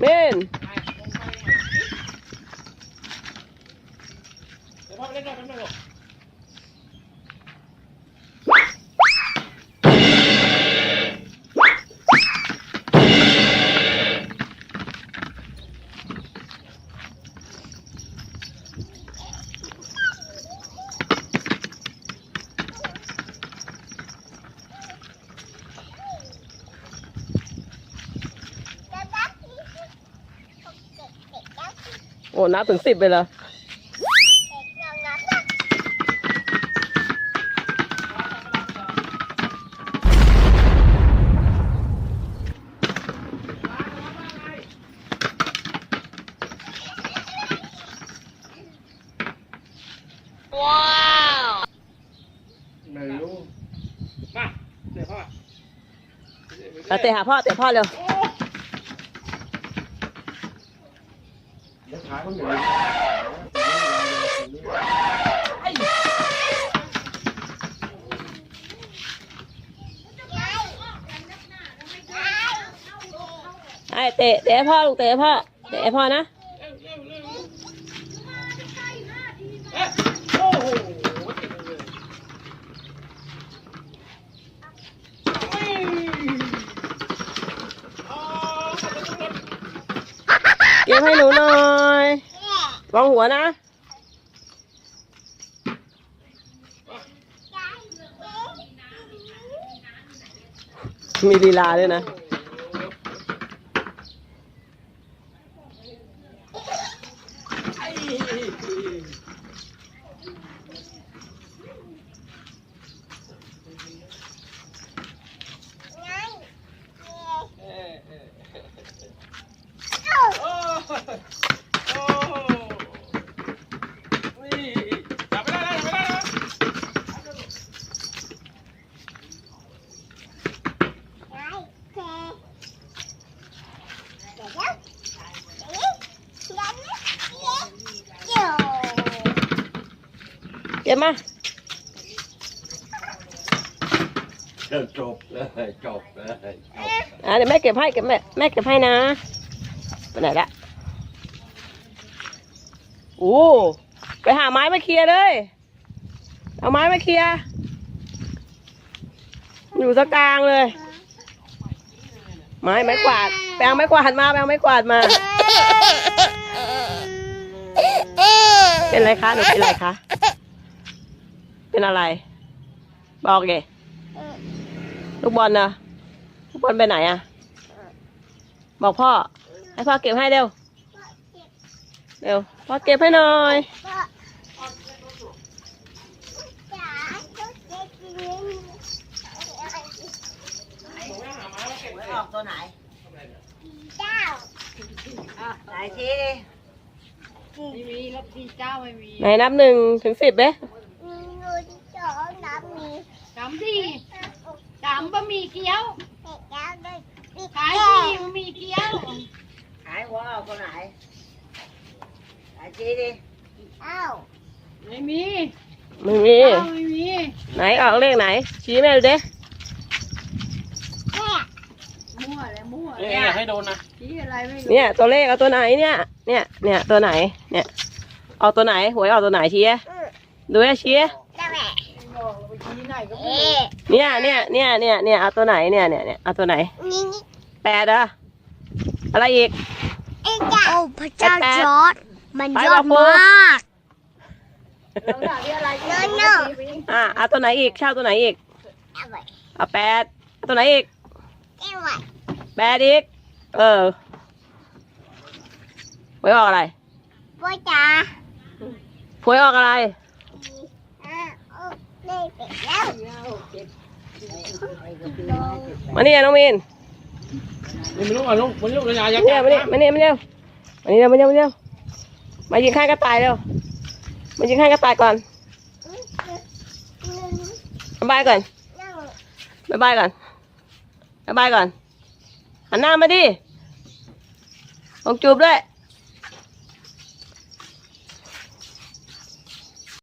Ben! Ben! อ้นับถึงสิบไปเลยไม่รู้มาเดี๋ยวพ่อเอาเตะหาพ่อเตะพ่อเร็ว เดี๋ยว ขาเขาอยู่ในไอ้เตะเตะพ่อลูกเตะพ่อเตะพ่อนะ เร็วเร็วเร็วเอ๊ะโอ้โหติดเลยอุ้ยอ๋อมันจะต้องรถ ยังให้หนูหน่อยวางหัวนะมีลีลาด้วยนะ ไอ้ เอ๊ะเอ๊ะโอ้โอ้อุ้ยจับไม่ได้แล้วจับไม่ได้แล้ว เก็บมาจบเลยจบเลยจบอะเดี๋ยวแม่เก็บให้เก็บแม่แม่เก็บให้นะไปไหนละโอ้ไปหาไม้มาเคลียร์เลย เอาไม้มาเคลียร์อยู่ตะกลางเลย ไม้ไม้กวาดแปลงไม้กวาดมาแปลงไม้กวาดมา เป็นไรคะหนูเป็นไรคะ เป็นอะไร บอกเกลูกบอลนะลูกบอลไปไหนอะบอกพ่อ ให้พ่อเก็บให้เร็ว เร็ว พ่อเก็บให้หน่อยออกตัวไหนอะไหนชี้ดิไม่มีรับที่เจ้าไม่มี ไหนนับหนึ่งถึงสิบเบ้จำที่จำบะหมี่ เกี๊ยวขายที่บะหมี่เกี๊ยวหายหัวออกตัวไหนไหนชี้ดิไม่มีไม่มีเจ้าไม่มีไหนออกเลขไหน ชี้แม่ดูดิมั่วเลยมั่วเอ๊ะอย่าให้โดนนะชี้อะไรไม่รู้เนี่ยตัวเลขเอาตัวไหนเนี่ย เนี่ย เนี่ยตัวไหน เนี่ยออกตัวไหนหวยออกตัวไหนชี้ดิดูดิชี้ ดิบอกเราไปชี้ไหนก็ไม่รู้เนี่ยเนี่ยเนี่ยเนี่ยเนี่ยเอาตัวไหนเนี่ยเนี่ยเนี่ยเอาตัวไหนแปดเหรออะไรอีกโอ้พระเจ้าแปดจอร์ดมันไปยอบอกดครูมากเราด่าที่อะไรโน่โน่อะเอาตัวไหนอีกเช่าตัวไหนอีกเอาไว้เอาแปดเอาตัวไหนอีกเอาไว้แปดอีกเออหวยออกอะไรพ่อจ๋าหวยออกอะไร อะโอ้ได้ไปแล้ว มานี่น้องมีนนี่มันลูกอะลูกมันลูกเลยอย่าอย่าเนี่ยมานี่มานี่มาเร็วมานี่เร็วมาเร็วมาเร็วมายิงข้างกระต่ายเร็วมายิงข้างกระต่ายก่อนบ๊ายบายก่อนนั่งบ๊ายบายก่อนบ๊ายบายก่อนหันหน้ามาดิลองจูบด้วย